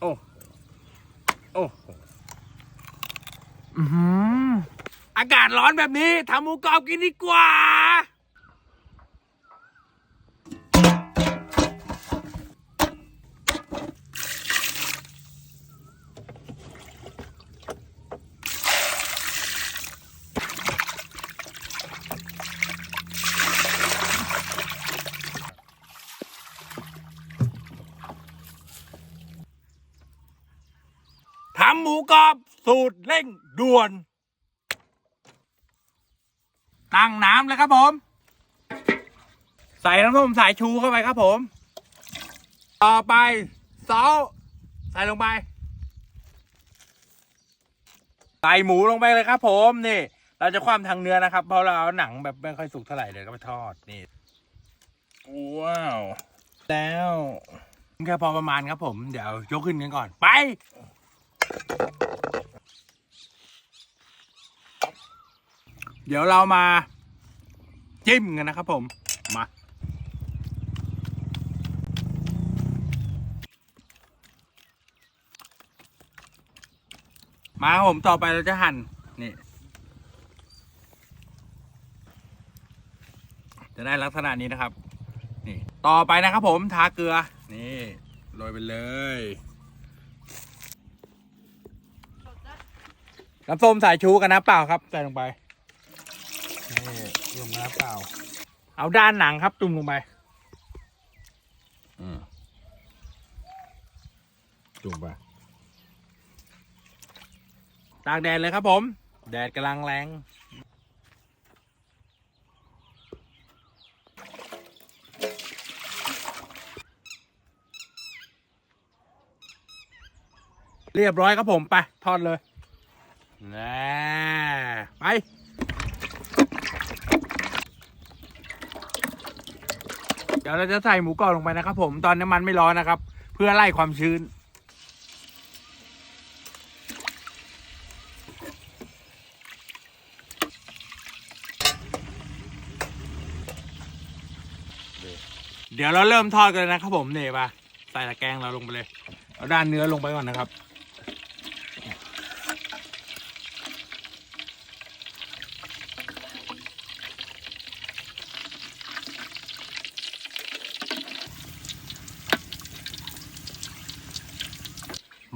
โอ้โอ้โหอือหืออากาศร้อนแบบนี้ทำหมูกรอบกินดีกว่าำหมูกรอบสูตรเร่งด่วน ตั้งน้ำเลยครับผม ใส่น้ำส้มสายชูเข้าไปครับผม ต่อไปซอสใส่ลงไป ใส่หมูลงไปเลยครับผมนี่ เราจะคว่ำทางเนื้อนะครับ เพราะเราเอาหนังแบบไม่ค่อยสุกเท่าไหร่เดี๋ยก็ไปทอดนี่ว้าว แล้วแค่พอประมาณครับผม เดี๋ยวยกขึ้นกันก่อนไป เดี๋ยวเรามาจิ้มกันนะครับผม มา มาครับผมต่อไปเราจะหั่นนี่จะได้ลักษณะนี้นะครับ นี่ ต่อไปนะครับผมทาเกลือ นี่โรยไปเลยน้ำส้มสายชูกับน้ำเปล่าครับ ใส่ลงไป นี่รวมน้ำเปล่า เอาด้านหนังครับจุ่มลงไปอืมจุ่มไปตากแดดเลยครับผม แดดกำลังแรงเรียบร้อยครับผม ไป ทอดเลยนะไป ดี๋ยวเราจะใส่หมูกรอบลงไปนะครับ ผมตอนน้ำมันไม่ร้อนนะครับ เพื่อไล่ความชื้น เดี๋ยวเราเริ่มทอดกันเลยนะครับผมเนี่ยปะใส่ตะแกรงเราลงไปเลยเอาด้านเนื้อลงไปก่อนนะครับ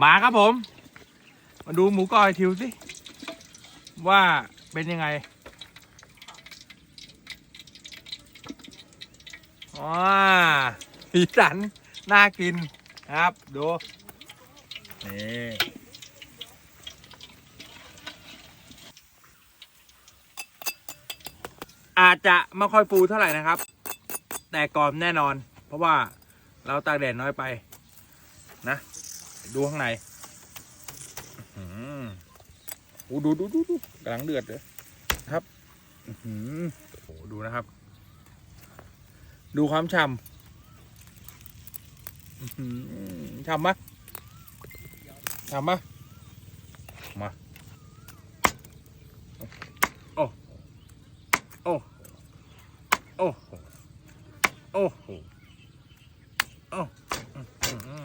มาครับผม มาดูหมูกรอบไอ้ทิวสิ ว่าเป็นยังไงว้าสีสัน น่ากินครับ ดู นี่อาจจะไม่ค่อยฟูเท่าไหร่นะครับ แต่กรอบแน่นอน เพราะว่าเราตากแดดน้อยไปนะ ดูข้างในอื้อดูดูดูดูกำลังเดือดเลยครับอือหือโอ้ดูนะครับ ดูความฉ่ำอือหือฉ่ำปะฉ่ำปะมาโอ้โอ้โอ้โอ้โอ้หือ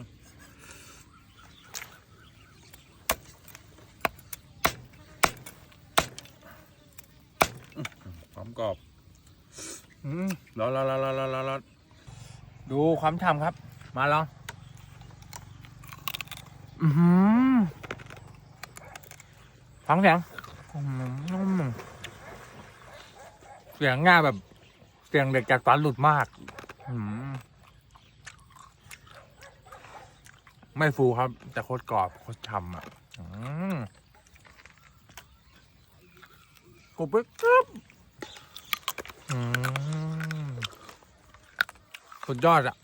ความ กรอบอืมรอรอรอรอรอรอรอดูความฉ่ำครับ มาลอง อือหือฟังเสียงอืมเสียงง่าแบบ เสียงเด็กจากตอนหลุดมาก อืมไม่ฟูครับ แต่โคตรกรอบโคตรฉ่ำอะอืมกรุบปึ๊บกรึบอืม สุดยอดอะ